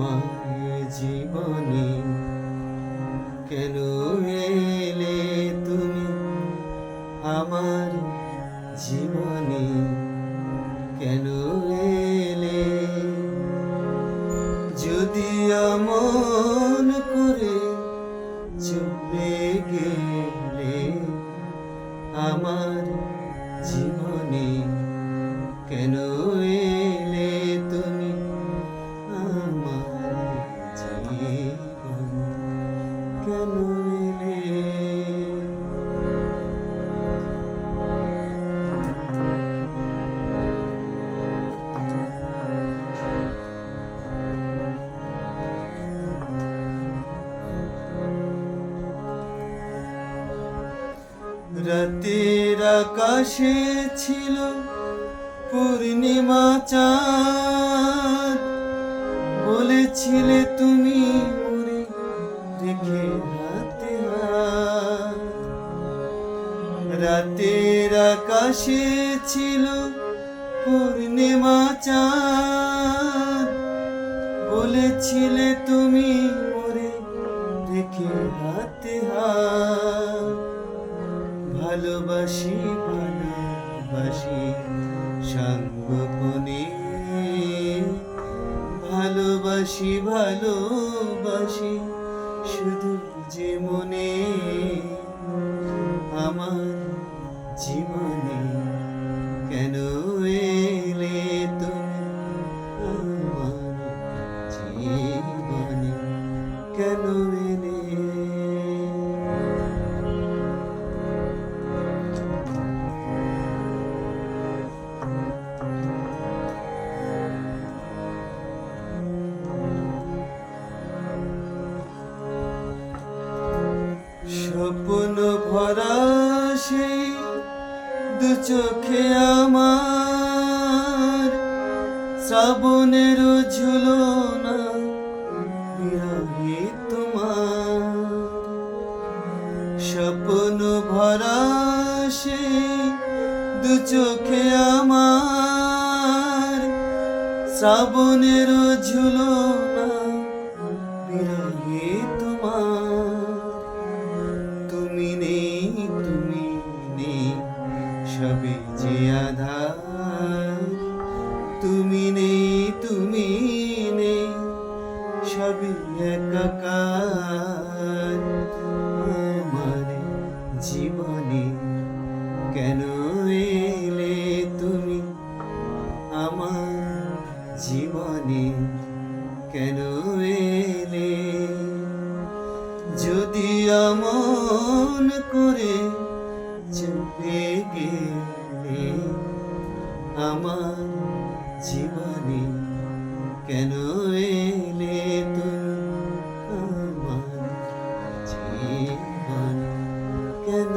আমার জীবনে। কেন এলে তুমি আমার জীবনে? কেন এলে? যদি আমন করে চলে গেলে আমার জীবনে, কেন রাতের আকাশে ছিল পূর্ণিমা চাঁদ। বলেছিলে তুমি মরে রেখে হাতে রাতের আকাশে ছিল পূর্ণিমা চাঁদ। বলেছিলে তুমি মরে রেখে হাতে হাত ভালোবাসি ভালোবাসি সাঙ্গপনে ভালোবাসি ভালোবাসি শুধু যে মনে ভরা সেই দু চোখে আমার। শ্রাবণের ঝুলনা বিরহে তোমার। স্বপ্ন ভরা সেই দু চোখে আমার। শ্রাবণের ঝুলনা বিরহে তোমার তুমি নেই তুমি নেই, সবই একাকার। আমার জীবনে কেন এলে তুমি? আমার জীবনে কেন এলে? যদি আমন করে চলে গেলে আমার জীবনী কেন এলে তুমি আমার জীবন কেন